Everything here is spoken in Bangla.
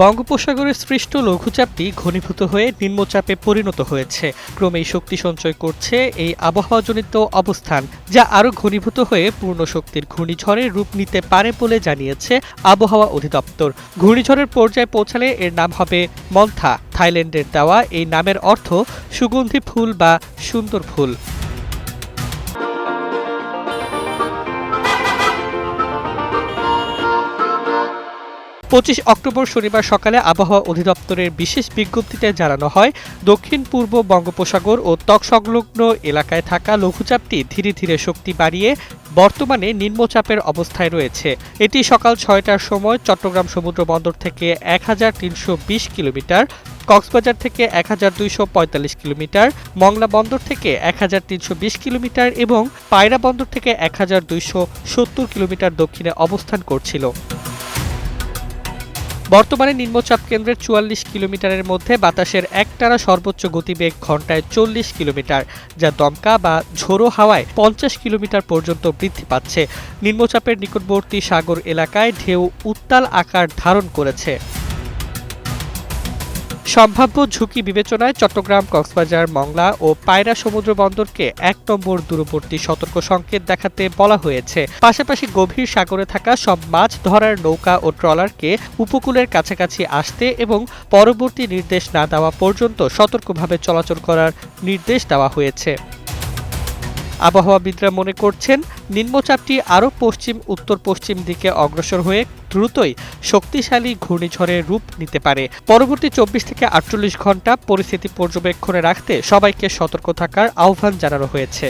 বঙ্গোপসাগরে সৃষ্ট লঘুচাপটি ঘনীভূত হয়ে নিম্নচাপে পরিণত হয়েছে। ক্রমেই শক্তি সঞ্চয় করছে এই আবহাওয়াজনিত অবস্থান, যা আরও ঘনীভূত হয়ে পূর্ণ শক্তির ঘূর্ণিঝড়ের রূপ নিতে পারে বলে জানিয়েছে আবহাওয়া অধিদপ্তর। ঘূর্ণিঝড়ের পর্যায়ে পৌঁছালে এর নাম হবে মন্থা। থাইল্যান্ডের দেওয়া এই নামের অর্থ সুগন্ধি ফুল বা সুন্দর ফুল। পঁচিশ অক্টোবর শনিবার সকালে আবহাওয়া অধিদপ্তরের বিশেষ বিজ্ঞপ্তিতে জানানো হয়, দক্ষিণ পূর্ব বঙ্গোপসাগর ও ত্বক তৎসংলগ্ন এলাকায় থাকা লঘুচাপটি ধীরে ধীরে শক্তি বাড়িয়ে বর্তমানে নিম্নচাপের অবস্থায় রয়েছে। এটি সকাল ছয়টার সময় চট্টগ্রাম সমুদ্র বন্দর থেকে এক হাজার তিনশো বিশ কিলোমিটার, কক্সবাজার থেকে এক হাজার দুইশো পঁয়তাল্লিশ কিলোমিটার, মংলা বন্দর থেকে এক হাজার তিনশো বিশ কিলোমিটার এবং পায়রা বন্দর থেকে এক হাজার দুইশো সত্তর কিলোমিটার দক্ষিণে অবস্থান করছিল। বর্তমানে নিম্নচাপ কেন্দ্রের চুয়াল্লিশ কিলোমিটারের মধ্যে বাতাসের একটানা সর্বোচ্চ গতিবেগ ঘন্টায় চল্লিশ কিলোমিটার, যা দমকা বা ঝোড়ো হাওয়ায় পঞ্চাশ কিলোমিটার পর্যন্ত বৃদ্ধি পাচ্ছে। নিম্নচাপের নিকটবর্তী সাগর এলাকায় ঢেউ উত্তাল আকার ধারণ করেছে। সম্ভাব্য ঝুঁকি বিবেচনায় চট্টগ্রাম, কক্সবাজার, মংলা ও পায়রা সমুদ্র বন্দরকে এক নম্বর দূরবর্তী সতর্ক সংকেত দেখাতে বলা হয়েছে। পাশাপাশি গভীর সাগরে থাকা সব মাছ ধরার নৌকা ও ট্রলারকে উপকূলের কাছাকাছি আসতে এবং পরবর্তী নির্দেশ না দেওয়া পর্যন্ত সতর্কভাবে চলাচল করার নির্দেশ দেওয়া হয়েছে। আবহাওয়াবিদরা মনে করছেন, নিম্নচাপটি আরও পশ্চিম উত্তর পশ্চিম দিকে অগ্রসর হয়ে দ্রুতই শক্তিশালী ঘূর্ণিঝড়ের রূপ নিতে পারে। পরবর্তী চব্বিশ থেকে আটচল্লিশ ঘণ্টা পরিস্থিতি পর্যবেক্ষণে রাখতে সবাইকে সতর্ক থাকার আহ্বান জানানো হয়েছে।